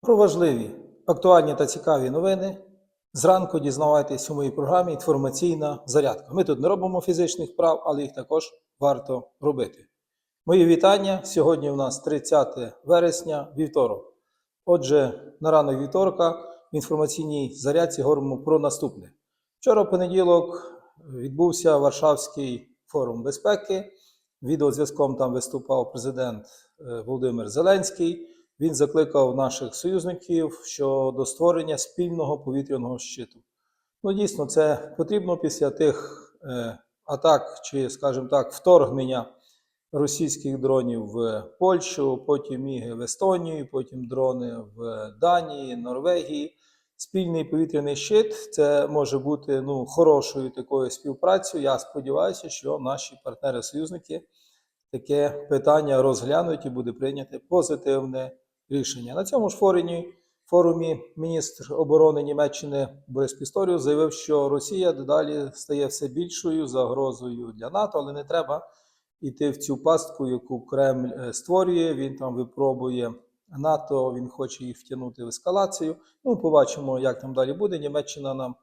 Про важливі, актуальні та цікаві новини зранку дізнавайтесь у моїй програмі Інформаційна зарядка. Ми тут не робимо фізичних прав, але їх також варто робити. Мої вітання. Сьогодні у нас 30 вересня, вівторок. Отже, на ранок вівторка в інформаційній зарядці говоримо про наступне. Вчора, понеділок, відбувся Варшавський форум безпеки. Відеозв'язком там виступав президент е, Володимир Зеленський. Він закликав наших союзників щодо створення спільного повітряного щиту. Ну, дійсно, це потрібно після тих е, атак, чи, скажімо так, вторгнення російських дронів в Польщу, потім міги в Естонію, потім дрони в Данії, Норвегії. Спільний повітряний щит це може бути ну, хорошою такою співпрацею. Я сподіваюся, що наші партнери-союзники таке питання розглянуть і буде прийнято позитивне рішення. На цьому ж форумі, форумі міністр оборони Німеччини Борис Пісторіус заявив, що Росія дедалі стає все більшою загрозою для НАТО, але не треба йти в цю пастку, яку Кремль е, створює. Він там випробує НАТО, він хоче їх втягнути в ескалацію. Ну, побачимо, як там далі буде. Німеччина нам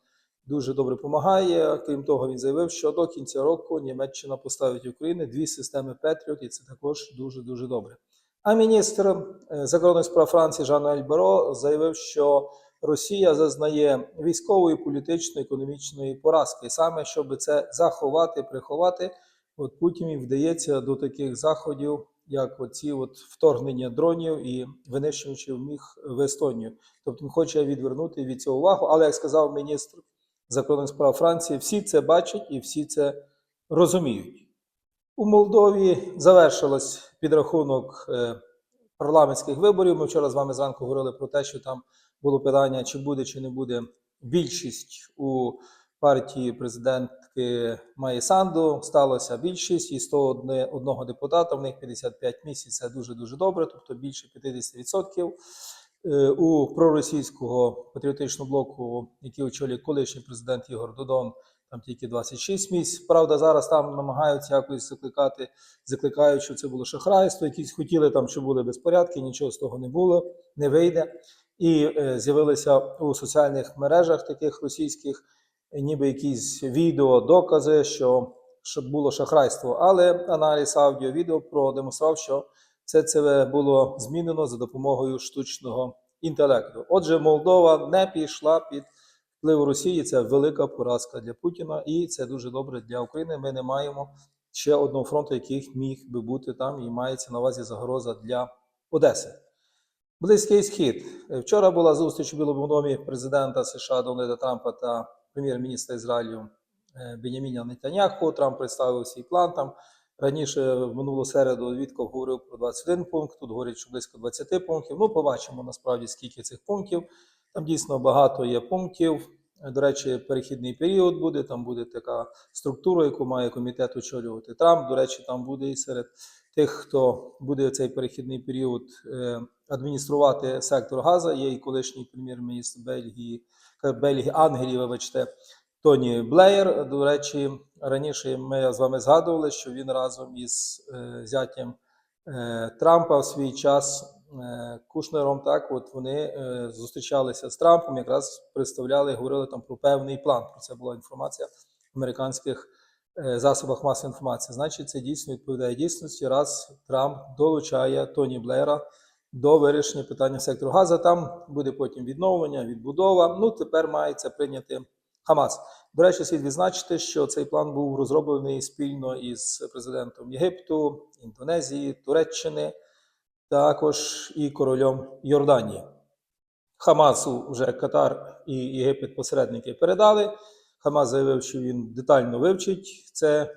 дуже добре допомагає. Крім того, він заявив, що до кінця року Німеччина поставить в Україну дві системи Петріот, і це також дуже дуже добре. А міністр е, закордонних справ Франції Жан-Ель Беро заявив, що Росія зазнає військової, політичної, економічної поразки. Саме щоб це заховати, приховати, от Путіну вдається до таких заходів, як оці от вторгнення дронів і винищувачів міг в Естонію. Тобто він хоче відвернути від цього увагу. Але як сказав міністр закордонних справ Франції, всі це бачать і всі це розуміють. У Молдові завершилось підрахунок е, парламентських виборів. Ми вчора з вами зранку говорили про те, що там було питання, чи буде, чи не буде більшість у партії президентки Майї Санду. Сталося більшість і 101 депутата, в них 55 місць. Це дуже дуже добре, тобто більше 50%. Е, У проросійського патріотичного блоку, який очолює колишній президент Ігор Додон, там тільки 26 місць. Правда, зараз там намагаються якось закликати, закликають, що це було шахрайство. Якісь хотіли там, щоб були безпорядки, нічого з того не було, не вийде. І е, з'явилися у соціальних мережах таких російських, ніби якісь відео, докази, що щоб було шахрайство. Але аналіз аудіо відео продемонстрував, що все це було змінено за допомогою штучного інтелекту. Отже, Молдова не пішла під вплив Росії. Це велика поразка для Путіна, і це дуже добре для України. Ми не маємо ще одного фронту, який міг би бути там, і мається на увазі загроза для Одеси. Близький схід. Вчора була зустріч у Білому домі президента США Дональда Трампа та прем'єр-міністра Ізраїлю е, Беняміна Нетаняху. Трамп представив свій план там. Раніше в минулу середу Вітков говорив про 21 пункт, тут говорять, що близько 20 пунктів. Ну, побачимо насправді, скільки цих пунктів. Там дійсно багато є пунктів. До речі, перехідний період буде. Там буде така структура, яку має комітет очолювати Трамп. До речі, там буде і серед тих, хто буде цей перехідний період е, адмініструвати сектор Газа. Є і колишній прем'єр-міністр Бельгії, е, Бельгії, Ангелії, вибачте, Тоні Блеєр. До речі, раніше ми з вами згадували, що він разом із е, зятям Трампа в свій час Кушнером, так от вони е, зустрічалися з Трампом, якраз представляли, говорили там про певний план. Про це була інформація в американських е, засобах масової інформації. Значить, це дійсно відповідає дійсності, раз Трамп долучає Тоні Блеєра до вирішення питання сектору Газа. Там буде потім відновлення, відбудова. Ну тепер мається прийняти Хамас. До речі, слід відзначити, що цей план був розроблений спільно із президентом Єгипту, Індонезії, Туреччини, також і королем Йорданії. Хамасу вже Катар і Єгипет посередники передали. Хамас заявив, що він детально вивчить це,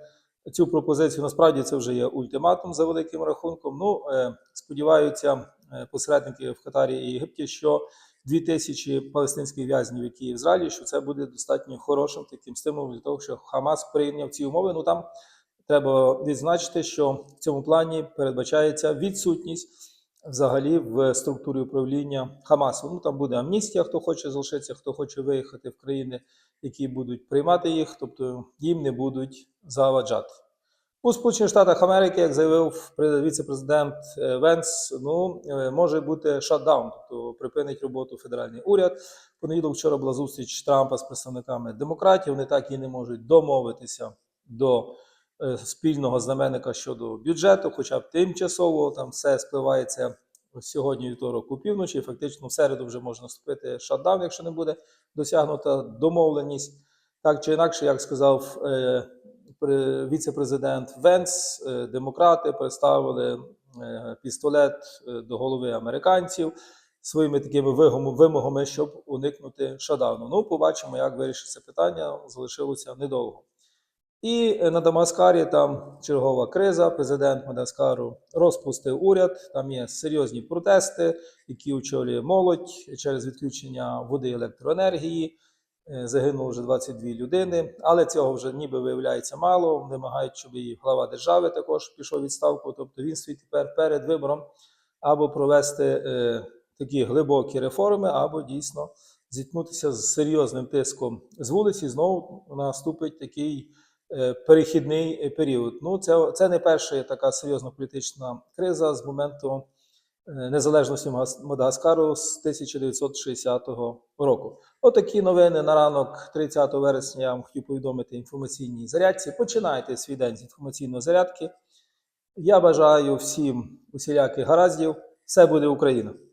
цю пропозицію. Насправді це вже є ультиматум за великим рахунком. Ну, е, сподіваються е, посередники в Катарі і Єгипті, що 2000 палестинських в'язнів, які є в Ізраїлі, що це буде достатньо хорошим таким стимулом для того, що Хамас прийняв ці умови. Ну там треба відзначити, що в цьому плані передбачається відсутність взагалі в структурі управління Хамасу. Ну там буде амністія, хто хоче залишитися, хто хоче виїхати в країни, які будуть приймати їх, тобто їм не будуть заваджати. У Сполучених Штатах Америки, як заявив віце-президент е, Венс, ну е, може бути шатдаун, тобто припинить роботу федеральний уряд. Понеділок вчора була зустріч Трампа з представниками демократів. Вони так і не можуть домовитися до спільного знаменника щодо бюджету, хоча б тимчасово там все спливається сьогодні вівторок у півночі. Фактично в середу вже може наступити шатдаун, якщо не буде досягнута домовленість. Так чи інакше, як сказав е, віце-президент Венс, е, демократи представили е, пістолет е, до голови американців своїми такими вимогами, щоб уникнути шатдауну. Ну, побачимо, як вирішиться питання. Залишилося недовго. І е, на Дамаскарі там чергова криза. Президент Мадагаскару розпустив уряд. Там є серйозні протести, які очолює молодь через відключення води і електроенергії. Е, Загинуло вже 22 людини, але цього вже ніби виявляється мало. Вимагають, щоб і глава держави також пішов відставку. Тобто він стоїть тепер перед вибором або провести е, такі глибокі реформи, або дійсно зіткнутися з серйозним тиском з вулиці. Знову наступить такий перехідний е, період. Ну, це, це не перша така серйозна політична криза з моменту е, незалежності Мадагаскару з 1960 року. Отакі новини на ранок 30 вересня я вам хотів повідомити інформаційній зарядці. Починайте свій день з інформаційної зарядки. Я бажаю всім усіляких гараздів. Все буде Україна!